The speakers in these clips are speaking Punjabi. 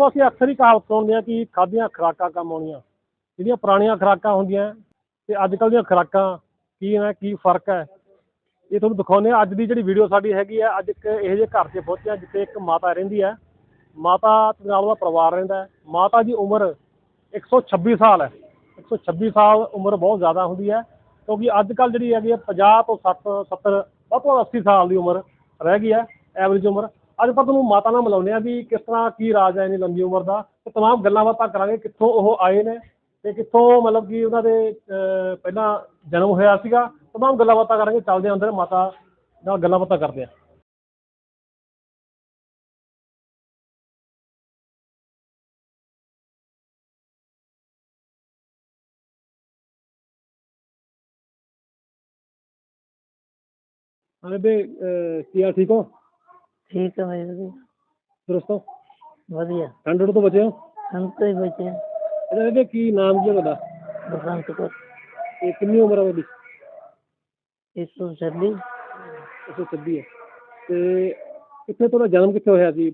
ਦੋਸਤੋ ਅਸੀਂ ਅਕਸਰ ਹੀ ਕਹਾਵਤ ਸੁਣਦੇ ਆ ਕਿ ਖਾਧੀਆਂ ਖੁਰਾਕਾਂ ਕੰਮ ਆਉਣੀਆਂ। ਜਿਹੜੀਆਂ ਪੁਰਾਣੀਆਂ ਖੁਰਾਕਾਂ ਹੁੰਦੀਆਂ ਤੇ ਅੱਜ ਕੱਲ੍ਹ ਦੀਆਂ ਖੁਰਾਕਾਂ ਕੀ ਹੈ ਕੀ ਫ਼ਰਕ ਹੈ, ਇਹ ਤੁਹਾਨੂੰ ਦਿਖਾਉਂਦੇ ਆ ਅੱਜ ਦੀ ਜਿਹੜੀ ਵੀਡੀਓ ਸਾਡੀ ਹੈਗੀ ਆ ਅੱਜ ਇੱਕ ਇਹੋ ਜਿਹੇ ਘਰ 'ਚ ਪਹੁੰਚੇ ਹਾਂ ਜਿੱਥੇ ਇੱਕ ਮਾਤਾ ਰਹਿੰਦੀ ਹੈ। ਮਾਤਾ ਤੇ ਨਾਲ ਉਹਦਾ ਪਰਿਵਾਰ ਰਹਿੰਦਾ ਮਾਤਾ ਦੀ ਉਮਰ 126 ਸਾਲ ਹੈ। 126 ਸਾਲ ਉਮਰ ਬਹੁਤ ਜ਼ਿਆਦਾ ਹੁੰਦੀ ਹੈ ਕਿਉਂਕਿ ਅੱਜ ਕੱਲ੍ਹ ਜਿਹੜੀ ਹੈਗੀ ਹੈ 50 ਤੋਂ 60 70 ਵੱਧ ਤੋਂ ਵੱਧ 80 ਸਾਲ ਦੀ ਉਮਰ ਰਹਿ ਗਈ ਹੈ ਐਵਰੇਜ ਉਮਰ। ਅੱਜ ਆਪਾਂ ਤੁਹਾਨੂੰ ਮਾਤਾ ਨਾਲ ਮਿਲਾਉਂਦੇ ਆ ਵੀ ਕਿਸ ਤਰ੍ਹਾਂ ਕੀ ਰਾਜ ਹੈ ਇੰਨੀ ਲੰਬੀ ਉਮਰ ਦਾ ਤੇ ਤਮਾਮ ਗੱਲਾਂ ਬਾਤਾਂ ਕਰਾਂਗੇ, ਕਿੱਥੋਂ ਉਹ ਆਏ ਨੇ ਤੇ ਕਿੱਥੋਂ ਮਤਲਬ ਕਿ ਉਹਨਾਂ ਦੇ ਪਹਿਲਾਂ ਜਨਮ ਹੋਇਆ ਸੀਗਾ, ਤਮਾਮ ਗੱਲਾਂ ਬਾਤਾਂ ਕਰਾਂਗੇ, ਚੱਲਦੇ ਹਾਂ ਅੰਦਰ, ਮਾਤਾ ਨਾਲ ਗੱਲਾਂ ਬਾਤਾਂ ਕਰਦੇ ਆ ਹਾਂ ਬੇ ਕੀ ਹਾਲ ਠੀਕ ਹੋ? ਠੀਕ ਹੈ ਬਾਈ ਵਧੀਆ। ਦਰਸਤੋ ਵਧੀਆ। ਹੰਡਰਡ ਤੋਂ ਬਚੇ ਹੋ? ਸੰਤ ਹੀ ਬਚੇ ਆ। ਅੱਛਾ ਕੀ ਨਾਮ ਕੀ ਹੈ ਬਸੰਤ ਕੋ ਤੇ ਕਿੰਨੀ ਉਮਰ ਹੈ ਤੁਹਾਡੀ 126 126 ਹੈ ਤੇ ਕਿੱਥੇ ਤੁਹਾਡਾ ਜਨਮ ਕਿੱਥੇ ਹੋਇਆ ਸੀ?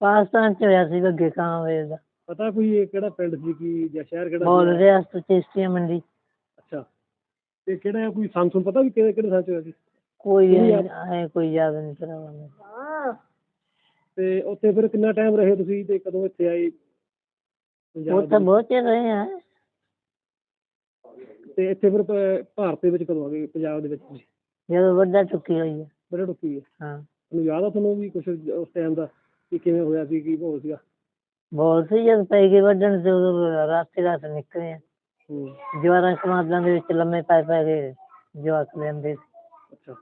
ਪਾਕਿਸਤਾਨ ਚ ਹੋਇਆ ਸੀ ਅੱਗੇ ਕਾਂ ਵੇਰ ਦਾ। ਪਤਾ ਕੋਈ ਇਹ ਕਿਹੜਾ ਪਿੰਡ ਸੀ ਕੀ ਜਾਂ ਸ਼ਹਿਰ ਕਿਹੜਾ ਬੋਲ ਰਿਆਸਤ ਚੇਸਤੀ ਮੰਡੀ। ਅੱਛਾ। ਤੇ ਕਿਹੜਾ ਕੋਈ ਸੰਨ ਪਤਾ ਵੀ ਕਿਹੜੇ ਕਿਹੜੇ ਸੰਨ ਚ ਹੋਇਆ ਸੀ? ਕੋਈ ਨਹੀਂ ਐ ਕੋਈ ਯਾਦ ਨਹੀਂ ਕਰਾ ਮੈਨੂੰ। ਤੇ ਉੱਥੇ ਫਿਰ ਕਿੰਨਾ ਟਾਈਮ ਰਹੇ ਤੁਸੀਂ ਤੇ ਕਦੋਂ ਇੱਥੇ ਆਏ? ਪੰਜਾਬ ਉਹ ਤਾਂ? ਬਹੁਤ ਚਿਰ ਰਹੇ ਆ। ਤੇ ਇੱਥੇ ਫਿਰ ਪ- ਭਾਰਤ ਦੇ ਵਿੱਚ ਕਦੋਂ ਆ ਗਏ? ਪੰਜਾਬ ਦੇ ਵਿੱਚ ਤੁਸੀਂ? ਜਦੋਂ ਵੱਡਾ ਚੁੱਕੀ ਹੋਈ ਹੈ ਬੜੇ ਟੁੱਕੀ ਹੈ ਹਾਂ। ਤੁਹਾਨੂੰ ਯਾਦ ਆ ਤੁਹਾਨੂੰ ਵੀ ਕੁਝ ਉਸ ਟਾਈਮ ਦਾ ਕਿ ਕਿਵੇਂ ਹੋਇਆ ਸੀ ਕੀ ਮਾਹੌਲ ਸੀਗਾ? ਬਹੁਤ ਸੀ ਜਦ ਪੈ ਗਏ ਵੱਢਣ ਤੇ ਉਦੋਂ ਰਾਤੇ ਰਾਤ ਨਿਕਲੇ ਆ। ਹੂੰ। ਜਵਾਰਾਂ ਸਮਾਦਾਂ ਦੇ ਵਿੱਚ ਲੰਮੇ ਪੈ ਪੈ ਕੇ ਜਵਾਕ ਲੈਂਦੇ ਸੀ। ਅੱਛਾ।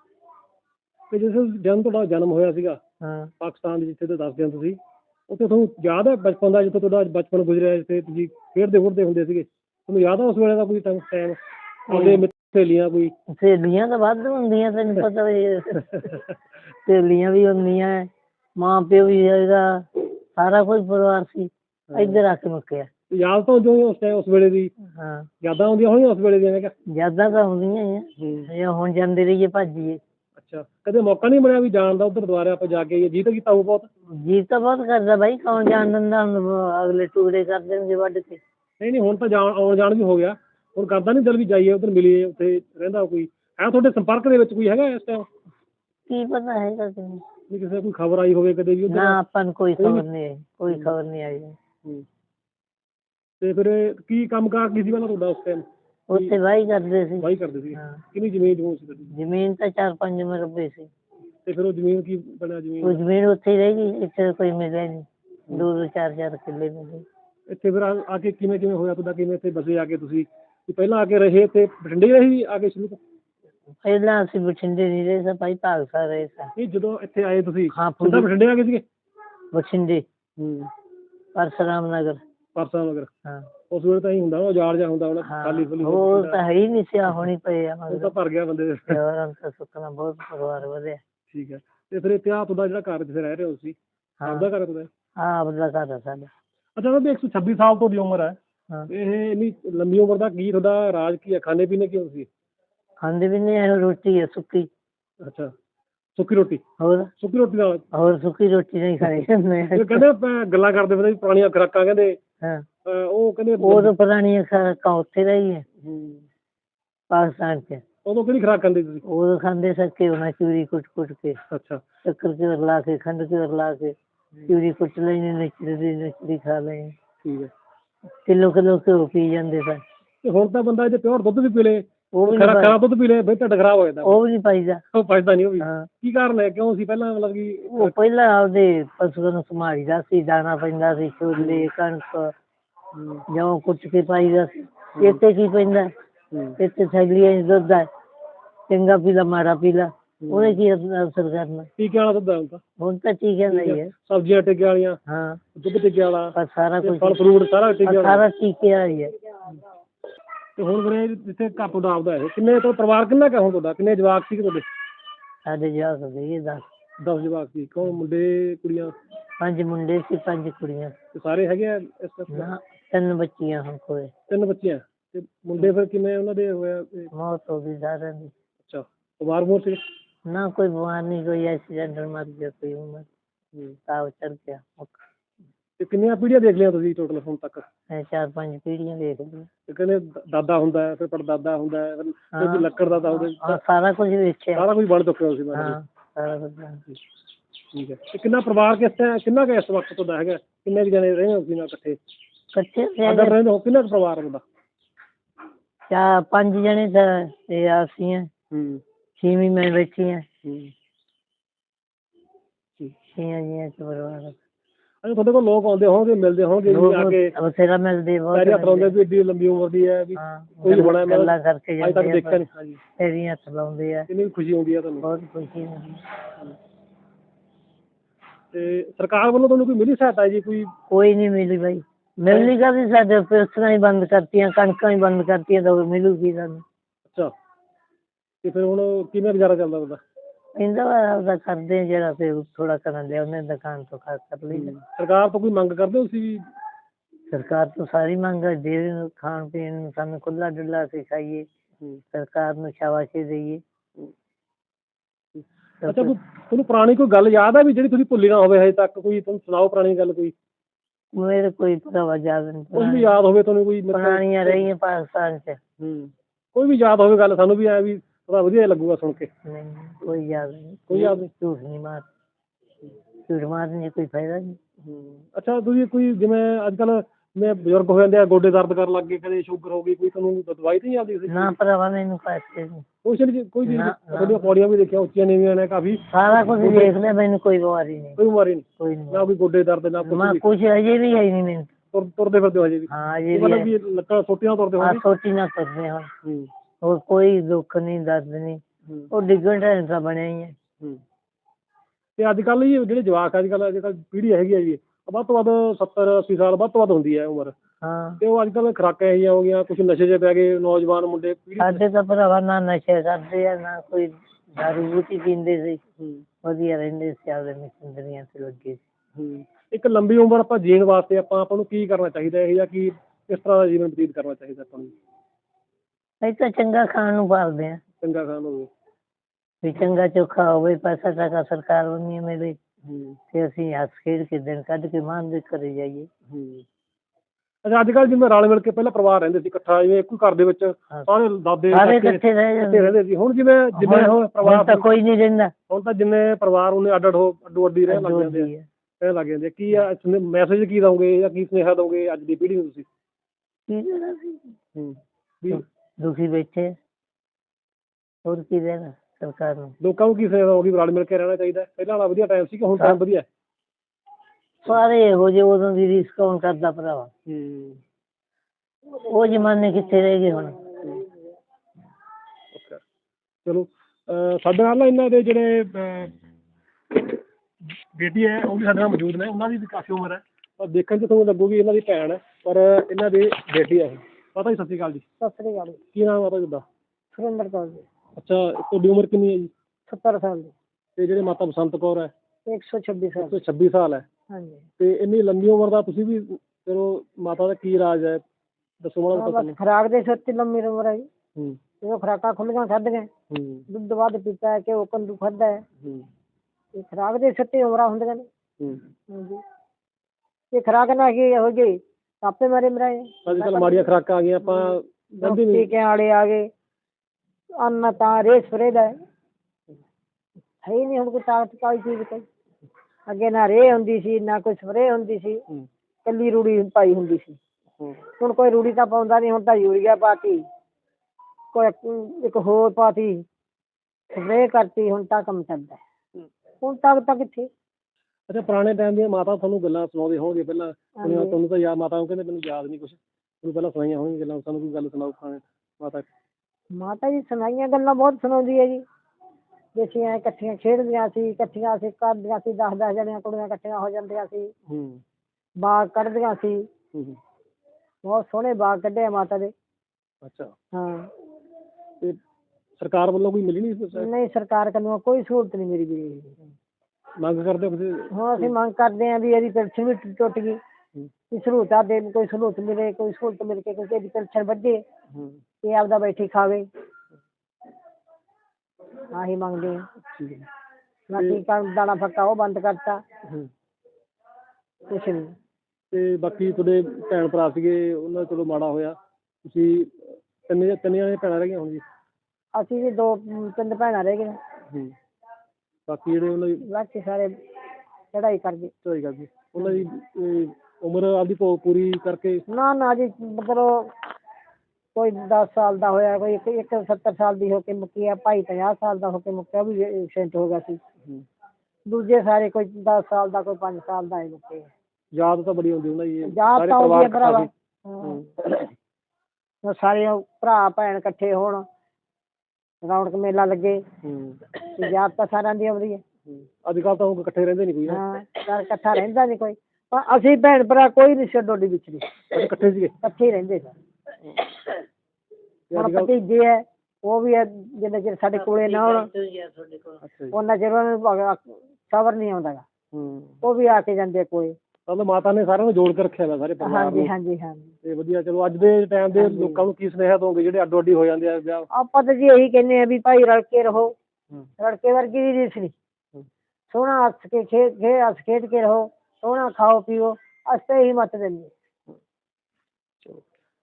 ਤੇ ਜਿਸ ਜਨਮ ਤੁਹਾਡਾ ਜਨਮ ਹੋਇਆ ਸੀਗਾ ਹਾਂ। ਪਾਕਿਸਤਾਨ ਦੇ ਜਿੱਥੇ ਤੇ ਦੱਸਦੇ ਹੋ ਤੁਸੀਂ ਉੱਥੇ ਤੁਹਾਨੂੰ ਯਾਦ ਹੈ ਬਚਪਨ ਦਾ ਜਿੱਥੇ ਤੁਹਾਡਾ ਬਚਪਨ ਗੁਜ਼ਰਿਆ ਜਿੱਥੇ ਤੁਸੀਂ ਖੇਡਦੇ ਖੁੱਡਦੇ ਹੁੰਦੇ ਸੀਗੇ? ਤੁਹਾਨੂੰ ਯਾਦ ਆ ਉਸ ਵੇਲੇ ਦਾ ਕੋਈ ਟਾਈਮ ਟਾਈਮ ਉਹਦੇ ਸਹੇਲੀਆਂ ਕੋਈ? ਸਹੇਲੀਆਂ ਤਾਂ ਵੱਧ ਹੁੰਦੀਆਂ ਤੈਨੂੰ ਪਤਾ ਵੀ ਸਹੇਲੀਆਂ ਵੀ ਹੁੰਦੀਆਂ ਮਾਂ ਪਿਓ ਵੀ ਹੈਗਾ ਸਾਰਾ ਕੁਝ ਪਰਿਵਾਰ ਸੀ ਇੱਧਰ ਆ ਕੇ ਮੁੱਕਿਆ। ਯਾਦ ਤਾਂ ਜੋ ਉਸ ਟਾਈਮ ਉਸ ਵੇਲੇ ਦੀ। ਹਾਂ। ਯਾਦਾਂ ਆਉਂਦੀਆਂ ਹੋਣੀਆਂ ਉਸ ਵੇਲੇ ਦੀਆਂ ਮੈਂ ਕਿਹਾ। ਯਾਦਾਂ ਤਾਂ ਹੁੰਦੀਆਂ ਹੀ ਆ। ਜੇ ਹੁਣ ਜਾਂਦੇ ਰਹੀਏ ਭੱਜੀਏ ਅੱਛਾ ਕਦੇ ਮੌਕਾ ਨਹੀਂ ਮਿਲਿਆ ਵੀ ਜਾਣ ਦਾ ਉਧਰ ਦੁਆਰੇ ਆਪਾਂ ਜਾ ਕੇ ਆਈਏ? ਜੀ ਤਾਂ ਕੀਤਾ ਉਹ ਬਹੁਤ ਜੀ ਤਾਂ ਬਹੁਤ ਕਰਦਾ ਬਾਈ ਕੌਣ ਜਾਣ ਦਿੰਦਾ? ਹੁਣ ਅਗਲੇ ਟੂਰੇ ਕਰ ਦੇਣਗੇ ਵੱਢ ਕੇ। ਨਹੀਂ ਨਹੀਂ ਹੁਣ ਤਾਂ ਜਾਣ ਆਉਣ ਜਾਣ ਵੀ ਹੋ ਗਿਆ। ਹੁਣ ਕਰਦਾ ਨਹੀਂ ਦਿਲ ਵੀ ਜਾਈਏ ਉਧਰ ਮਿਲੀਏ ਉੱਥੇ ਰਹਿੰਦਾ ਕੋਈ। ਹੈ ਤੁਹਾਡੇ ਸੰਪਰਕ ਦੇ ਵਿੱਚ ਕੋਈ ਹੈਗਾ ਇਸ ਟਾਈਮ ਕੀ ਪਤਾ ਹੈਗਾ ਕਿ ਨਹੀਂ। ਵੀ ਕਿਸੇ ਕੋਈ ਖਬਰ ਆਈ ਹੋਵੇ ਕਦੇ ਵੀ ਨਾ ਉਧਰ ਆਪਾਂ ਨੂੰ ਕੋਈ ਖਬਰ ਨਹੀਂ ਆਈ ਕੋਈ ਖਬਰ ਨਹੀਂ ਆਈ। ਤੇ ਫਿਰ ਕੀ ਕੰਮ ਕਾਰ ਕੀ ਸੀ ਪਹਿਲਾਂ ਤੁਹਾਡਾ ਉਸ ਟਾਈਮ ਉੱਥੇ ਵਾਹੀ ਕਰਦੇ ਸੀ। ਵਾਹੀ ਕਰਦੇ ਸੀ ਹਾਂ। ਕਿੰਨੀ ਜ਼ਮੀਨ ਜਮੂਨ ਸੀ ਤੁਹਾਡੀ? ਜ਼ਮੀਨ ਤਾਂ ਚਾਰ ਪੰਜ ਮਰਬੇ ਸੀ। ਤੇ ਫਿਰ ਉਹ ਜ਼ਮੀਨ ਕੀ ਬਣਿਆ ਉਹ ਜ਼ਮੀਨ ਜ਼ਮੀਨ ਉੱਥੇ ਹੀ ਰਹਿ ਗਈ ਇੱਥੇ ਕੋਈ ਮਿਲਿਆ ਨਹੀਂ। ਦੋ ਦੋ ਚਾਰ ਚਾਰ ਕਿੱਲੇ ਮਿਲੇ। ਇੱਥੇ ਫਿਰ ਆ ਆ ਕੇ ਕਿਵੇਂ ਕਿਵੇਂ ਹੋਇਆ ਤੁਹਾਡਾ? ਕਿਵੇਂ ਇੱਥੇ ਬਸੇ ਆ ਕੇ ਤੁਸੀਂ? ਵੀ ਪਹਿਲਾਂ ਆ ਕੇ ਰਹੇ ਤੇ ਬਠਿੰਡੇ ਹੀ ਰਹੇ ਸੀ ਆ ਕੇ ਸ਼ੁਰੂ ਤੋਂ? ਪਹਿਲਾਂ ਅਸੀਂ ਬਠਿੰਡੇ ਨਹੀਂ ਰਹੇ ਸਾਂ ਭਾਈ ਭਾਗਸਾ ਰਹੇ ਸਾਂ ਨਹੀਂ ਜਦੋਂ ਇੱਥੇ ਆਏ ਤੁਸੀਂ ਹਾਂ ਸਿੱਧਾ ਪੂਰੀ ਬਠਿੰਡੇ ਆ ਗਏ ਸੀਗੇ? ਬਠਿੰਡੇ। ਹੂੰ। ਪਰਸਰਾਮ ਨਗਰ। ਪਰਸਾ ਮਗਰ ਹਾਂ। ਉਸ ਵੇਲੇ ਤਾਂ ਹੀ ਹੁੰਦਾ ਉਹ ਜਾੜ ਜਾ ਹੁੰਦਾ ਹੁਣ ਖਾਲੀ ਫੁੱਲੀ ਹੋਰ ਤਾਂ ਹੈ ਹੀ ਨਹੀਂ ਸੀ ਆਹ ਹੋਣੀ ਪਈ ਆ ਉਹ ਤਾਂ ਭਰ ਗਿਆ ਬੰਦੇ ਦੇ। ਹੋਰ ਤਾਂ ਸੁੱਕਣਾ ਬਹੁਤ ਪਰਿਵਾਰ ਵਧਿਆ। ਠੀਕ ਹੈ। ਤੇ ਫਿਰ ਇੱਥੇ ਆ ਤੁਹਾਡਾ ਜਿਹੜਾ ਘਰ ਜਿੱਥੇ ਰਹਿ ਰਹੇ ਹੋ ਤੁਸੀਂ ਹਾਂ। ਆਪਦਾ ਘਰ ਹੈ ਤੁਹਾਡਾ? ਹਾਂ ਆਪਦਾ ਘਰ ਆ ਸਾਡਾ। ਅੱਛਾ ਤਾਂ 126 ਸਾਲ ਤੁਹਾਡੀ ਉਮਰ ਹੈ। ਹਾਂ। ਇਹ ਇੰਨੀ ਲੰਬੀ ਉਮਰ ਦਾ ਕੀ ਤੁਹਾਡਾ ਰਾਜ ਕੀ ਹੈ? ਖਾਣੇ ਪੀਣੇ ਕੀ ਸੀ? ਖਾਂਦੇ ਵੀ ਨਹੀਂ ਇਹ ਰੋਟੀ ਹੈ ਸੁੱਕੀ। ਅੱਛਾ ਸੁੱਕੀ ਰੋਟੀ? ਹੋਰ? ਸੁੱਕੀ ਰੋਟੀ ਨਾਲ? ਹੋਰ ਸੁੱਕੀ ਰੋਟੀ ਨਹੀਂ ਖਾਈ ਜਾਂਦੇ ਇਹ ਕਹਿੰਦੇ ਆਪਾਂ ਗੱਲਾਂ ਕਰਦੇ ਪਏ ਪੁਰਾਣੀਆਂ ਖੁਰਾਕਾਂ ਕਹਿੰਦੇ ਹਾਂ। ਉਹ ਕਹਿੰਦੇ ਉਹ ਤਾਂ ਪੁਰਾਣੀਆਂ ਖੁਰਾਕਾਂ ਉੱਥੇ ਰਹੀ ਹੈ ਹੂੰ। ਪਾਕਿਸਤਾਨ 'ਚ। ਉਦੋਂ ਕਿਹੜੀ ਖੁਰਾਕ ਖਾਂਦੇ ਤੁਸੀਂ? ਉਹ ਖਾਂਦੇ ਸਕੇ ਉਹਨਾਂ ਚੂਰੀ ਕੁੱਟ ਕੁੱਟ ਕੇ। ਅੱਛਾ। ਸ਼ੱਕਰ ਘਿਓ ਲਾ ਕੇ ਖੰਡ ਘਿਓ ਲਾ ਕੇ ਚੂਰੀ ਕੁੱਟ ਲੈਣੀ ਨਚੜੀ ਦੀ ਨਚੜੀ ਖਾ ਲੈਣੀ। ਠੀਕ ਹੈ। ਕਿਲੋ ਕਿਲੋ ਘਿਓ ਪੀ ਜਾਂਦੇ ਸਨ। ਤੇ ਹੁਣ ਤਾਂ ਬੰਦਾ ਜੇ ਪਿਓਰ ਦੁੱਧ ਵੀ ਪੀ ਲੇ ਉਹ ਵੀ ਖਰਾ ਨਹੀਂ ਖਰਾ ਦੁੱਧ ਪੀ ਲੇ ਢਿੱਡ ਖਰਾਬ ਹੋ ਜਾਂਦਾ। ਉਹ ਵੀ ਨਹੀਂ ਪਾਈਦਾ। ਉਹ ਪਚਦਾ ਨਹੀਂ ਉਹ ਵੀ। ਕੀ ਕਾਰਨ ਹੈ? ਕਿਉਂ ਸੀ ਪਹਿਲਾਂ ਮਤਲਬ ਕਿ ਉਹ ਪਹਿਲਾਂ ਆਪਦੇ ਪਸ਼ੂਆਂ ਨੂੰ ਸੰਭਾਲੀਦਾ ਸੀ ਦਾਣਾ ਪੈਂਦਾ ਸੀ ਛੋਲੇ ਕਣਕ ਹੂੰ, ਜੌਂ ਕੁੱਟ ਕੇ ਪਾਈਦਾ ਸੀ ਇੱਥੇ ਕੀ ਪੈਂਦਾ? ਇੱਥੇ ਥੈਲੀਆਂ 'ਚ ਦੁੱਧ ਹੈ। ਚੰਗਾ ਪੀਲਾ ਮਾੜਾ ਪੀਲਾ ਉਹਨੇ ਕੀ ਅਸਰ ਕਰਨਾ? ਟੀਕੇ ਵਾਲਾ ਦੁੱਧ ਹੈ ਹੁਣ ਤਾਂ? ਟੀਕੇ ਨਹੀਂ ਹੈ। ਸਬਜ਼ੀਆਂ ਟਿੱਕੇ ਵਾਲੀਆਂ ਹਾਂ। ਦੁੱਧ ਟਿੱਕੇ ਵਾਲਾ ਪਰ ਸਾਰਾ ਕੁਝ ਫਲ ਫਰੂਟ ਸਾਰਾ ਟਿੱਕੇ ਵਾਲਾ। ਸਾਰਾ ਟੀਕੇ ਆ ਹੀ। ਹੈ ਤੇ ਹੁਣ ਇਹ ਜਿੱਥੇ ਘਰ ਤੁਹਾਡਾ ਆਪਦਾ ਹੈ ਕਿੰਨੇ ਤੋਂ ਪਰਿਵਾਰ ਕਿੰਨਾ ਕੁ ਹੁਣ ਤੁਹਾਡਾ? ਕਿੰਨੇ ਜਵਾਕ ਸੀ ਤੁਹਾਡੇ? ਸਾਡੇ ਜਵਾਕ ਸੀਗੇ ਦਸ। 10 ਜਵਾਕ ਸੀ। ਕੌਣ? ਮੁੰਡੇ ਕੁੜੀਆਂ? ਪੰਜ ਮੁੰਡੇ ਸੀ ਪੰਜ ਕੁੜੀਆਂ। ਤੇ ਸਾਰੇ ਹੈਗੇ ਆ ਇਸ ਤਰ੍ਹਾਂ? ਤਿੰਨ ਬੱਚੀਆਂ ਹਨ ਕੋਲੇ। ਤਿੰਨ ਬੱਚੀਆਂ? ਤੇ ਮੁੰਡੇ ਫਿਰ ਕਿਵੇਂ ਉਹਨਾਂ ਦੇ ਹੋਇਆ? ਇਹ? ਮੌਤ ਹੋ ਗਈ ਸਾਰਿਆਂ ਦੀ। ਅੱਛਾ ਬਿਮਾਰ ਮੋਰ ਸੀ ਨਾ ਕੋਈ ਬਿਮਾਰ ਨਹੀਂ ਕੋਈ ਐਕਸੀਡੈਂਟ ਮਰ ਗਿਆ ਕੋਈ ਉਮਰ। ਤਾव ਚੜ ਗਿਆ ਮੁੱਕ। ਤੇ ਕਿੰਨੀਆਂ ਪੀੜ੍ਹੀਆਂ ਦੇਖ ਲਿਆ ਤੁਸੀਂ ਟੋਟਲ ਹੁਣ ਤੱਕ? ਮੈਂ ਚਾਰ ਪੰਜ ਪੀੜ੍ਹੀਆਂ ਦੇਖ ਲਈਆਂ। ਤੇ ਕਹਿੰਦੇ ਦ- ਦਾਦਾ ਹੁੰਦਾ ਹੈ ਫਿਰ ਪੜਦਾਦਾ ਹੁੰਦਾ ਹੈ ਫਿਰ ਹਾਂ। ਲੱਕੜ ਦਾ ਹੁੰਦਾ ਹਾਂ ਸਾਰਾ ਕੁਝ ਵੇਖਿਆ। ਸਾਰਾ ਕੁਝ ਬਣ ਚੁੱਕਿਆ ਤੁਸੀਂ ਮਤਲਬ ਹਾਂ ਸਾਰਾ ਕੁਝ ਜਾਣਦੀ। ਠੀਕ ਹੈ। ਤੇ ਕਿੰਨਾ ਪਰਿਵਾਰ ਕਿਸ ਤਰ੍ਹਾਂ ਕਿੰਨਾ ਕੁ ਇਸ ਵਕਤ ਤੁਹਾਡਾ ਹੈਗਾ? ਕਿੰਨੇ ਕੁ ਜਣੇ ਰਹੇ ਹੋ ਤੁਸੀਂ ਨਾਲ ਇਕੱਠੇ? ਇਕੱਠੇ ਸੀ ਅਗਰ ਰਹਿੰਦੇ ਹੋ ਕਿੰਨਾ ਕੁ ਪਰਿਵਾਰ ਹੈ ਤੁਹਾਡਾ ਚਾਰ ਪੰਜ ਜਣੇ ਤਾਂ ਇਹ ਅਸੀਂ ਆ। ਹੂੰ। ਛੇਵੀਂ ਮੈਂ ਬੈਠੀ ਆ। ਹੂੰ। ਛੇਆਂ ਜੀਆਂ ਚ ਪਰਿਵਾਰ ਅਜੇ ਤੁਹਾਡੇ ਕੋਲ ਲੋਕ ਆਉਂਦੇ ਹੋਣਗੇ ਮਿਲਦੇ ਹੋਣਗੇ ਵੀ ਆ ਕੇ ਬਥੇਰਾ ਮਿਲਦੇ ਬਹੁਤ ਪੈਰੀ ਹੱਥ ਲਾਉਂਦੇ। ਵੀ ਏਡੀ ਲੰਬੀ ਉਮਰ ਦੀ ਹੈ ਵੀ ਹਾਂ ਕੋਈ ਹੋਣਾ ਮੈਂ ਗੱਲਾਂ ਕਰਕੇ ਅੱਜ ਤੱਕ ਜਾਂਦੇ ਦੇਖਿਆ ਆ ਨਹੀਂ। ਹਾਂਜੀ। ਪੈਰੀ ਹੱਥ ਲਾਉਂਦੇ ਆ। ਕਿੰਨੀ ਖੁਸ਼ੀ ਹੁੰਦੀ ਹੈ ਤੁਹਾਨੂੰ। ਬਹੁਤ ਖੁਸ਼ੀ ਹੁੰਦੀ ਤੇ ਸਰਕਾਰ ਵੱਲੋਂ ਤੁਹਾਨੂੰ ਕੋਈ ਮਿਲੀ ਸਹਾਇਤਾ ਜੀ ਕੋਈ ਕੋਈ ਨਹੀਂ ਮਿਲੀ ਬਾਈ। ਮਿਲਣੀ ਕਾਹਦੀ ਸਾਡੇ ਪੈਸਣਾ ਹੀ ਬੰਦ ਕਰਤੀਆਂ ਕਣਕਾਂ ਹੀ ਬੰਦ ਕਰਤੀਆਂ ਤਾਂ ਮਿਲੂਗੀ ਸਾਨੂੰ? ਅੱਛਾ। ਤੇ ਫਿਰ ਹੁਣ ਕਿਵੇਂ ਗੁਜ਼ਾਰਾ ਚੱਲਦਾ ਉਹਦਾ? ਇੰਦਾ ਆਪਦਾ ਕਰਦੇ ਆ ਜਿਹੜਾ ਫਿਰ ਥੋੜਾ ਕਰਨ ਲਿਆ ਉਹਨੇ ਦੁਕਾਨ ਤੋਂ ਖਾ ਕਰ ਲਈ। ਸਰਕਾਰ ਤੋਂ ਕੋਈ ਮੰਗ ਕਰਦੇ ਹੋ ਤੁਸੀਂ ਵੀ? ਸਰਕਾਰ ਤੋਂ ਸਾਰੀ ਮੰਗ ਹੈ ਦੇ ਨੂੰ ਖਾਣ ਪੀਣ ਨੂੰ ਸਾਨੂੰ ਖੁੱਲਾ ਡੁੱਲਾ ਅਸੀਂ ਖਾਈਏ ਹੂੰ। ਸਰਕਾਰ ਨੂੰ ਸ਼ਾਬਾਸ਼ੀ ਦਈਏ। ਅੱਛਾ ਕੋਈ ਤੁਹਾਨੂੰ ਪੁਰਾਣੀ ਕੋਈ ਗੱਲ ਯਾਦ ਹੈ ਵੀ ਜਿਹੜੀ ਤੁਸੀਂ ਭੁੱਲੀ ਨਾ ਹੋਵੇ ਹਜੇ ਤੱਕ? ਕੋਈ ਤੁਹਾਨੂੰ ਸੁਣਾਓ ਪੁਰਾਣੀ ਗੱਲ ਕੋਈ? ਮੇਰੇ ਕੋਈ ਭਰਾਵਾ ਯਾਦ ਨਹੀਂ ਕੁਝ ਵੀ ਯਾਦ ਹੋਵੇ ਤੁਹਾਨੂੰ ਕੋਈ ਮਤਲਬ- ਪੁਰਾਣੀਆਂ ਰਹੀਆਂ ਪਾਕਿਸਤਾਨ ਚ। ਹੂੰ। ਕੋਈ ਵੀ ਯਾਦ ਹੋਵੇ ਗੱਲ ਸਾਨੂੰ ਵੀ ਐ ਵੀ ਥੋੜਾ ਵਧੀਆ ਲੱਗੂਗਾ ਸੁਣ ਕੇ। ਨਹੀਂ ਕੋਈ ਯਾਦ ਨਹੀਂ। ਕੋਈ ਯਾਦ ਨਹੀਂ। ਝੂਠ ਨਹੀਂ ਮਾਰ ਝੂਠ ਮਾਰਨ 'ਚ ਕੋਈ ਫਾਇਦਾ ਨਹੀਂ। ਹੂੰ। ਅੱਛਾ ਤੁਸੀਂ ਕੋਈ ਜਿਵੇਂ ਅੱਜ ਕੱਲ ਮੈਂ ਬਜ਼ੁਰਗ ਹੋ ਜਾਂਦੇ ਆ ਗੋਡੇ ਦਰਦ ਕਰਨ ਲੱਗ ਗਏ ਕਦੇ ਸ਼ੂਗਰ ਹੋ ਗਈ ਕੋਈ ਤੁਹਾਨੂੰ ਦਵਾਈ ਤਾਂ ਨਹੀਂ ਆਉਂਦੀ ਸੀ? ਨਾ ਭਰਾਵਾ ਮੈਨੂੰ ਪੈਸੇ ਨਹੀਂ। ਕੋਈ ਚੀਜ਼ ਕੋਈ ਚੀਜ਼ ਨਾ, ਨਾ। ਤੁਹਾਡੀਆਂ ਪੌੜੀਆਂ ਵੀ ਦੇਖਿਆ ਉੱਚੀਆਂ ਨੀਵੀਆਂ ਨੇ ਕਾਫੀ। ਸਾਰਾ ਕੁਝ ਦੇਖ ਲਿਆ ਮੈਨੂੰ ਕੋਈ ਬਿਮਾਰੀ ਨਹੀਂ। ਕੋਈ ਬਿਮਾਰੀ ਨਹੀਂ। ਕੋਈ ਨਹੀਂ। ਨਾ ਕੋਈ ਗੋਡੇ ਦਰਦ ਨਾ ਕੁਝ ਮੈਂ ਵੀ। ਕੁਝ ਅਜੇ ਵੀ ਹੈ ਨਹੀਂ ਮੈਨੂੰ। ਤੁਰ- ਤੁਰਦੇ ਫਿਰਦੇ ਹੋ ਹਜੇ ਵੀ। ਹਾਂ ਅਜੇ ਵੀ ਮਤਲਬ ਹੈ ਵੀ ਲੱਤਾਂ ਛੋਟੀਆਂ ਤੁਰਦੇ ਆ ਹੋਣਗੇ ਸੋਚੀ ਨਾ ਕਰਦੇ ਹਾਂ। ਹੂੰ। ਹੋਰ ਕੋਈ ਦੁੱਖ ਨਹੀਂ ਦਰਦ ਨਹੀਂ। ਹੂੰ। ਉਹ ਡਿੱਗਣ ਢਹਿਣ ਤਾਂ ਬਣਿਆ ਹੀ ਹੈ। ਹੂੰ। ਤੇ ਅੱਜ ਕੱਲ ਜਿਹੜੇ ਜਵਾਕ ਅੱਜ ਕੱਲ ਅੱਜ ਕੱਲ ਪੀੜ੍ਹੀ ਹੈਗੀ ਆ ਜੀ ਵੱਧ ਤੋਂ ਵੱਧ 70 80 ਸਾਲ ਵੱਧ ਤੋਂ ਵੱਧ ਹੁੰਦੀ ਹੈ ਉਮਰ। ਹਾਂ। ਤੇ ਉਹ ਅੱਜ ਕੱਲ ਖੁਰਾਕਾਂ ਇਹੋ ਜਿਹੀਆਂ ਹੋ ਗਈਆਂ ਕੁਝ ਨਸ਼ੇ 'ਚ ਪੈ ਗਏ ਨੌਜਵਾਨ ਮੁੰਡੇ ਪੀੜ੍ਹੀ ਸਾਡੇ ਤਾਂ ਭਰਾਵਾ ਨਾ ਨਸ਼ੇ ਕਰਦੇ ਆ ਨਾ ਕੋਈ ਦਾਰੂ ਬੂਟੀ ਪੀਂਦੇ ਸੀ। ਵਧੀਆ ਰਹਿੰਦੇ ਸੀ ਆਪਦੇ ਮਸ਼ੀਨਰੀਆਂ ਤੇ ਲੱਗੇ ਹੂੰ। ਇੱਕ ਲੰਬੀ ਉਮਰ ਆਪਾਂ ਜੀਣ ਵਾਸਤੇ ਆਪਾਂ ਆਪਾਂ ਨੂੰ ਕੀ ਕਰਨਾ ਚਾਹੀਦਾ ਹੈ ਜਾਂ ਕੀ ਕਿਸ ਤਰ੍ਹਾਂ ਦਾ ਜੀਵਨ ਬਤੀਤ ਕਰਨਾ ਚਾਹੀਦਾ ਆਪਾਂ ਨੂੰ? ਅਸੀਂ ਤਾਂ ਚੰਗਾ ਖਾਣ ਨੂੰ ਭਾਲਦੇ ਆ। ਚੰਗਾ ਖਾਣ ਹੋਵੇ ਵੀ ਚੰਗਾ ਚੋਖਾ ਹੋਵੇ ਪੈਸਾ ਟਕਾ ਸਰਕਾਰ ਵੱਲੋਂ ਮਿਲੇ। ਤੇ ਅਸੀਂ ਹੱਸ ਖੇਡ ਕੇ ਦਿਨ ਕੱਢ ਕੇ ਮਾਨ ਦੇ ਘਰੇ ਜਾਈਏ। ਅੱਛਾ ਅੱਜ ਕੱਲ ਜਿਵੇਂ ਰਲ ਮਿਲ ਕੇ ਪਹਿਲਾਂ ਪਰਿਵਾਰ ਰਹਿੰਦੇ ਸੀ ਇਕੱਠਾ ਜਿਵੇਂ ਇੱਕੋ ਘਰ ਦੇ ਵਿੱਚ ਸਾਰੇ ਦਾਦੇ ਸਾਰੇ ਕਾਕੇ ਇਕੱਠੇ ਰਹਿ ਜਾਂਦੇ। ਰਹਿੰਦੇ ਸੀ। ਹੁਣ ਜਿਵੇਂ ਜਿਵੇਂ ਹੁਣ ਹੁਣ ਪਰਿਵਾਰ ਤਾਂ ਕੋਈ ਨਹੀਂ ਰਹਿੰਦਾ। ਹੁਣ ਤਾਂ ਜਿੰਨੇ ਪਰਿਵਾਰ ਉਹਨੇ ਅੱਡ ਅੱਡ ਹੋ ਅੱਡੋ ਅੱਡੀ ਰਹਿਣ ਲੱਗ ਜਾਂਦੇ ਆ। ਹੈ। ਰਹਿਣ ਲੱਗ ਜਾਂਦੇ ਆ। ਕੀ ਆ ਮੈਸੇਜ ਕੀ ਦਓਗੇ ਜਾਂ ਕੀ ਸੁਨੇਹਾ ਦਓਗੇ ਅੱਜ ਦੀ ਪੀੜ੍ਹੀ ਨੂੰ ਤੁਸੀਂ? ਕੀ ਦੇਣਾ ਸੀ? ਹੂੰ। ਵੀ ਦੁਖੀ ਬੈਠੇ। ਹੋਰ ਕੀ ਦੇਣਾ? ਸਰਕਾਰ ਨੂੰ ਲੋਕਾਂ ਨੂੰ ਕੀ ਸੁਨੇਹਾ ਦਓਗੇ ਵੀ ਰਲ ਮਿਲ ਕੇ ਰਹਿਣਾ ਚਾਹੀਦਾ। ਪਹਿਲਾਂ ਵਾਲਾ ਵਧੀਆ ਟਾਈਮ ਸੀ ਕਿ ਹੁਣ ਟਾਈਮ ਵਧੀਆ ਹੈ? ਸਾਰੇ ਇਹੋ ਜਿਹੇ ਉਦੋਂ ਦੀ ਰੀਸ ਕੌਣ ਕਰਦਾ ਭਰਾਵਾ? ਹੂੰ। ਉਹ ਜ਼ਮਾਨੇ ਕਿੱਥੇ ਰਹਿ ਗਏ ਹੁਣ? ਚਲੋ ਸਾਡੇ ਨਾਲ ਨਾ ਇਹਨਾਂ ਦੇ ਜਿਹੜੇ ਬੇਟੀ ਹੈ ਉਹ ਵੀ ਸਾਡੇ ਨਾਲ ਮੌਜੂਦ ਨੇ। ਉਹਨਾਂ ਦੀ ਵੀ ਕਾਫੀ ਉਮਰ ਹੈ। ਪਰ ਦੇਖਣ 'ਚ ਤੁਹਾਨੂੰ ਲੱਗੂਗੀ ਇਹਨਾਂ ਦੀ ਭੈਣ ਹੈ ਪਰ ਇਹਨਾਂ ਦੀ ਬੇਟੀ ਹੈ। ਮਾਤਾ ਜੀ ਸਤਿ ਸ਼੍ਰੀ ਅਕਾਲ ਜੀ। ਸਤਿ ਸ੍ਰੀ ਅਕਾਲ ਕੀ ਨਾਮ ਹੈ ਤੁਹਾਡਾ? ਸੁਰਿੰਦਰ ਕੌਰ ਜੀ। ਅੱਛਾ ਤੁਹਾਡੀ ਉਮਰ ਕਿੰਨੀ ਹੈ ਜੀ? 70 ਸਾਲ ਦੀ। ਤੇ ਜਿਹੜੇ ਮਾਤਾ ਬਸੰਤ ਕੌਰ ਹੈ? 126 ਸਾਲ। 126 ਸਾਲ ਹੈ। ਹਾਂਜੀ। ਤੇ ਇੰਨੀ ਲੰਬੀ ਉਮਰ ਦਾ ਤੁਸੀਂ ਵੀ ਚਲੋ ਮਾਤਾ ਦਾ ਕੀ ਰਾਜ ਹੈ? ਦੱਸੋ ਮਾੜਾ ਸਾਨੂੰ ਖਰਾਕ ਦੇ ਸਿਰ ਤੇ ਲੰਮੀ ਉਮਰ ਹੈ ਜੀ। ਹੂੰ। ਜਦੋਂ ਖਰਾਕਾਂ ਖੁੱਲੀਆਂ ਖਾਧੀਆਂ ਹੂੰ। ਦੁੱਧ ਵੱਧ ਪੀਤਾ ਹੈ ਕਿ ਉਹ ਕੰਦੂ ਖਾਧਾ ਹੈ। ਹੂੰ। ਇਹ ਖਰਾਕ ਦੇ ਸਿਰ ਤੇ ਉਮਰਾਂ ਹੁੰਦੀਆਂ ਨੇ। ਹੂੰ। ਹਾਂਜੀ। ਇਹ ਖਰਾਕ ਨਾ ਕੀ ਹੋ ਗਈ ਆਪੇ ਮਾਰੇ ਮਰਾਏ। ਅੱਜ ਕੱਲ੍ਹ ਮਾੜੀਆਂ ਖੁਰਾਕਾਂ ਆ ਗਈਆਂ ਆਪਾਂ ਕਹਿੰਦੇ ਨਹੀਂ ਟੀਕਿਆਂ ਵਾਲੇ ਆ ਗਏ? ਅੰਨ ਤਾਂ ਰੇਸ ਫਰੇ ਦਾ ਹੈ। ਹੈ ਹੀ ਨਹੀਂ ਹੁਣ ਕੋਈ ਤਾਕਤ ਕਾਈ ਚੀਜ਼ ਕੋਈ। ਅੱਗੇ ਨਾ ਰੇ ਹੁੰਦੀ ਸੀ ਨਾ ਕੋਈ ਸਪਰੇ ਹੁੰਦੀ ਸੀ। ਕੱਲੀ ਰੂੜੀ ਪਾਈ ਹੁੰਦੀ ਸੀ। ਹੁਣ ਕੋਈ ਰੂੜੀ ਤਾਂ ਪਾਉਂਦਾ ਨਹੀਂ ਹੁਣ ਤਾਂ ਯੂਰੀਆ ਪਾਤੀ। ਕੋਈ ਇੱਕ- ਇੱਕ ਹੋਰ ਪਾਤੀ ਸਪਰੇ ਕਰਤੀ ਹੁਣ ਤਾਂ ਕੰਮ ਚੱਲਦਾ ਹੈ। ਹੁਣ ਤੱਕ ਤਾਂ ਕਿੱਥੇ? ਅੱਛਾ ਪੁਰਾਣੇ ਟਾਈਮ ਦੀਆਂ ਮਾਤਾ ਤੁਹਾਨੂੰ ਗੱਲਾਂ ਸੁਣਾਉਂਦੇ ਹੋਣਗੇ। ਪਹਿਲਾਂ। ਤੁਹਾਨੂੰ ਤਾਂ ਯਾਦ ਮਾਤਾ ਨੂੰ ਕਹਿੰਦੇ ਮੈਨੂੰ ਯਾਦ ਨਹੀਂ ਕੁਛ। ਤੁਹਾਨੂੰ ਪਹਿਲਾਂ ਸੁਣਾਈਆਂ ਹੋਣਗੀਆਂ ਗੱਲਾਂ ਸਾਨੂੰ ਕੋਈ ਗੱਲ ਸੁਣਾਓ ਪੁਰਾਣੇ ਮਾਤਾ। ਮਾਤਾ ਜੀ ਸੁਣਾਈਆਂ ਗੱਲਾਂ ਬਹੁਤ ਸੁਣਾਉਂਦੀ ਹੈ ਜੀ। ਵੀ ਅਸੀਂ ਐਂ ਇਕੱਠੀਆਂ ਖੇਡਦੀਆਂ ਸੀ ਇਕੱਠੀਆਂ ਅਸੀਂ ਕਰਦੀਆਂ ਸੀ ਦਸ ਦਸ ਜਣੀਆਂ ਕੁੜੀਆਂ ਇਕੱਠੀਆਂ ਹੋ ਜਾਂਦੀਆਂ ਸੀ। ਹੂੰ। ਬਾਗ ਕੱਢਦੀਆਂ ਸੀ। ਹੂੰ। ਬਹੁਤ ਸੋਹਣੇ ਬਾਗ ਕੱਢੇ ਆ ਮਾਤਾ ਦੇ। ਅੱਛਾ। ਹਾਂ। ਤੇ ਸਰਕਾਰ ਵੱਲੋਂ ਕੋਈ ਮਿਲੀ ਨਹੀਂ? ਨਹੀਂ ਸਰਕਾਰ ਵੱਲੋਂ ਕੋਈ ਸਹੂਲਤ ਨਹੀਂ ਮੇਰੀ ਵੀਰੇ ਮੰਗ ਕਰਦੇ ਹੋ ਅਸੀਂ ਮੰਗ ਕਰਦੇ ਹਾਂ ਵੀ ਇਹਦੀ ਪੈਨਸ਼ਨ ਵੀ ਟੁੱਟ ਗਈ। ਵੀ ਸਹੂਲਤਾਂ ਦੇ ਕੋਈ ਸਹੂਲਤ ਮਿਲੇ ਕੋਈ ਸਹੂਲਤ ਮਿਲ ਕੇ ਕੋਈ ਇਹਦੀ ਪੈਨਸ਼ਨ ਵਧੇ ਇਹ ਆਪਦਾ ਬੈਠੀ ਖਾਵੇ। ਆਹੀ ਮੰਗਦੇ ਹਾਂ ਠੀਕ ਹੈ। ਬਾਕੀ ਕੰਮ ਦਾਣਾ ਫੱਕਾ ਉਹ ਬੰਦ ਕਰਤਾ। ਹੂੰ। ਕੁਛ ਨਹੀਂ। ਤੇ ਬਾਕੀ ਤੁਹਾਡੇ ਭੈਣ ਭਰਾ ਸੀਗੇ ਉਹਨਾਂ ਦਾ ਚਲੋ ਮਾੜਾ ਹੋਇਆ। ਤੁਸੀਂ ਤਿੰਨੇ ਤਿੰਨੇ ਜਣੇ ਭੈਣਾਂ ਰਹਿ ਗਈਆਂ ਹੁਣ ਜੀ? ਅਸੀਂ ਵੀ ਦੋ ਤਿੰਨ ਭੈਣਾਂ ਰਹਿ ਗਈਆਂ। ਹੂੰ। ਬਾਕੀ ਜਿਹੜੇ ਉਹਨਾਂ ਦੀ ਬਾਕੀ ਸਾਰੇ ਚੜਾਈ ਕਰ ਗਏ। ਚੜਾਈ ਕਰਦੀ ਉਹਨਾਂ ਦੀ ਉਮਰ ਆਪਦੀ ਪੂ- ਪੂਰੀ ਕਰਕੇ? ਨਾ ਨਾ ਜੀ ਮਤਲਬ ਕੋਈ 10 ਸਾਲ ਦਾ ਹੋਇਆ ਕੋਈ ਇੱਕ ਇੱਕ 70 ਸਾਲ ਦੀ ਹੋ ਕੇ ਮੁੱਕੀ ਆ ਭਾਈ 50 ਸਾਲ ਦਾ ਹੋ ਕੇ ਮੁੱਕਿਆ ਉਹ ਵੀ ਐਕਸੀਡੈਂਟ ਹੋ ਗਿਆ ਸੀ। ਦੂਜੇ ਸਾਰੇ ਕੋਈ 10 ਸਾਲ ਦਾ ਕੋਈ 5 ਸਾਲ ਦਾ ਹੀ ਮੁੱਕੇ ਯਾਦ ਤਾਂ ਬੜੀ ਆਉਂਦੀ ਉਹਨਾਂ ਦੀ ਇਹ। ਯਾਦ ਸਾਰੇ ਤਾਂ ਆਉਂਦੀ ਪਰਿਵਾਰ ਹੈ ਭਰਾਵਾ। ਇਕੱਠਾ। ਸੀ। ਹਾਂ। ਉਹ ਸਾਰੇ ਉਹ ਭਰਾ ਭੈਣ ਇਕੱਠੇ ਹੋਣ ਰੌਣਕ ਮੇਲਾ ਲੱਗੇ। ਹੂੰ। ਤੇ ਯਾਦ ਤਾਂ ਸਾਰਿਆਂ ਦੀ ਆਉਂਦੀ ਹੈ। ਅੱਜ ਕੱਲ੍ਹ ਤਾਂ ਹੁਣ ਇਕੱਠੇ ਰਹਿੰਦੇ ਨਹੀਂ ਕੋਈ ਹੈਂ। ਹਾਂ ਘਰ ਇਕੱਠਾ ਰਹਿੰਦਾ ਨਹੀਂ ਕੋਈ। ਅਸੀਂ ਭੈਣ ਭਰਾ ਕੋਈ ਨਹੀਂ ਛੱਡੋਡੀ ਵਿੱਚ ਨਹੀਂ ਅਸੀਂ ਇਕੱਠੇ ਸੀਗੇ। ਇਕੱਠੇ ਹੀ ਰਹਿੰਦੇ ਸਨ ਤੇ ਹੁਣ ਭਤੀਜੇ ਹੈ ਉਹ ਵੀ ਹੈ ਜਿੰਨਾ ਚਿਰ ਸਾਡੇ ਕੋਲੇ ਨਾ ਹੋਣ ਉਹਨਾਂ ਚਿਰ ਉਹਨਾਂ ਨੂੰ ਸਬਰ ਨਹੀਂ ਆਉਂਦਾ ਗਾ। ਹੂੰ। ਉਹ ਵੀ ਆ ਕੇ ਜਾਂਦੇ ਕੋਲੇ। ਮਤਲਬ ਮਾਤਾ ਨੇ ਸਾਰਿਆਂ ਨੂੰ ਜੋੜ ਕੇ ਰੱਖਿਆ ਵਾ ਸਾਰੇ ਪਰਿਵਾਰ ਹਾਂਜੀ ਨੂੰ। ਹਾਂਜੀ ਹਾਂਜੀ ਤੇ ਵਧੀਆ ਚਲੋ ਅੱਜ ਦੇ ਟਾਈਮ ਦੇ ਹਾਂਜੀ। ਲੋਕਾਂ ਨੂੰ ਕੀ ਸੁਨੇਹਾ ਦੋਗੇ ਜਿਹੜੇ ਅੱਡੋ ਅੱਡੀ ਹੋ ਜਾਂਦੇ ਆ ਵਿਆਹ ਆਪਾਂ ਤਾਂ ਜੀ ਇਹੀ ਕਹਿੰਦੇ ਆ ਵੀ ਭਾਈ ਰਲ ਕੇ ਰਹੋ। ਹੂੰ। ਰਲ ਕੇ ਵਰਗੀ ਦੀ ਰੀਸ ਨਹੀਂ ਹੂੰ। ਸੋਹਣਾ ਹੱਸ ਕੇ ਖੇਡ ਖੇ ਹੱਸ ਖੇਡ ਕੇ ਰਹੋ। ਸੋਹਣਾ ਖਾਓ ਪੀਓ ਅਸਤੇ ਹੀ ਮਤ ਦਿੰਦੇ।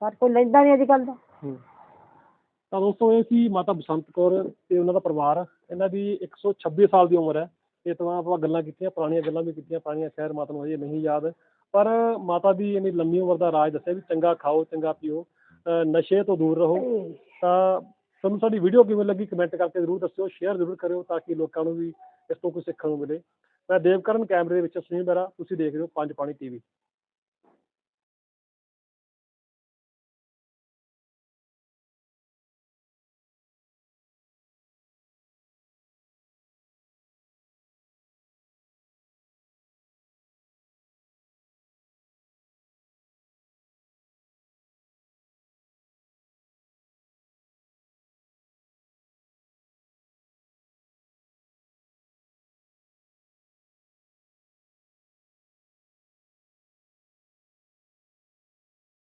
ਪਰ ਕੋਈ ਲੈਂਦਾ ਨਹੀਂ ਅੱਜ ਕੱਲ੍ਹ ਦਾ ਹੂੰ। ਤਾਂ ਦੋਸਤੋ ਇਹ ਸੀ ਮਾਤਾ ਬਸੰਤ ਕੌਰ ਤੇ ਉਹਨਾਂ ਦਾ ਪਰਿਵਾਰ। ਇਹਨਾਂ ਦੀ 126 ਸਾਲ ਦੀ ਉਮਰ ਹੈ। ਇਹ ਤਾਂ ਆਪਾਂ ਗੱਲਾਂ ਕੀਤੀਆਂ ਪੁਰਾਣੀਆਂ ਗੱਲਾਂ ਵੀ ਕੀਤੀਆਂ ਪੁਰਾਣੀਆਂ ਸ਼ਹਿਰ ਮਾਤਾ ਨੂੰ ਹਜੇ ਨਹੀਂ ਯਾਦ। ਪਰ ਮਾਤਾ ਦੀ ਇੰਨੀ ਲੰਮੀ ਉਮਰ ਦਾ ਰਾਜ ਦੱਸਿਆ ਵੀ ਚੰਗਾ ਖਾਓ ਚੰਗਾ ਪੀਓ ਅਹ ਨਸ਼ੇ ਤੋਂ ਦੂਰ ਰਹੋ। ਤਾਂ ਤੁਹਾਨੂੰ ਸਾਡੀ ਵੀਡੀਓ ਕਿਵੇਂ ਲੱਗੀ? ਕਮੈਂਟ ਕਰਕੇ ਜ਼ਰੂਰ ਦੱਸਿਓ ਸ਼ੇਅਰ ਜ਼ਰੂਰ ਕਰਿਓ ਤਾਂ ਕਿ ਲੋਕਾਂ ਨੂੰ ਵੀ ਇਸ ਤੋਂ ਕੁਝ ਸਿੱਖਣ ਨੂੰ ਮਿਲੇ। ਮੈਂ ਦੇਵਕਰਨ ਕੈਮਰੇ ਦੇ ਵਿੱਚ ਸੁਨੀਲ ਬਹਿਰਾ ਤੁਸੀਂ ਦੇਖ ਰਹੇ ਹੋ ਪੰਜ ਪਾਣੀ ਟੀਵੀ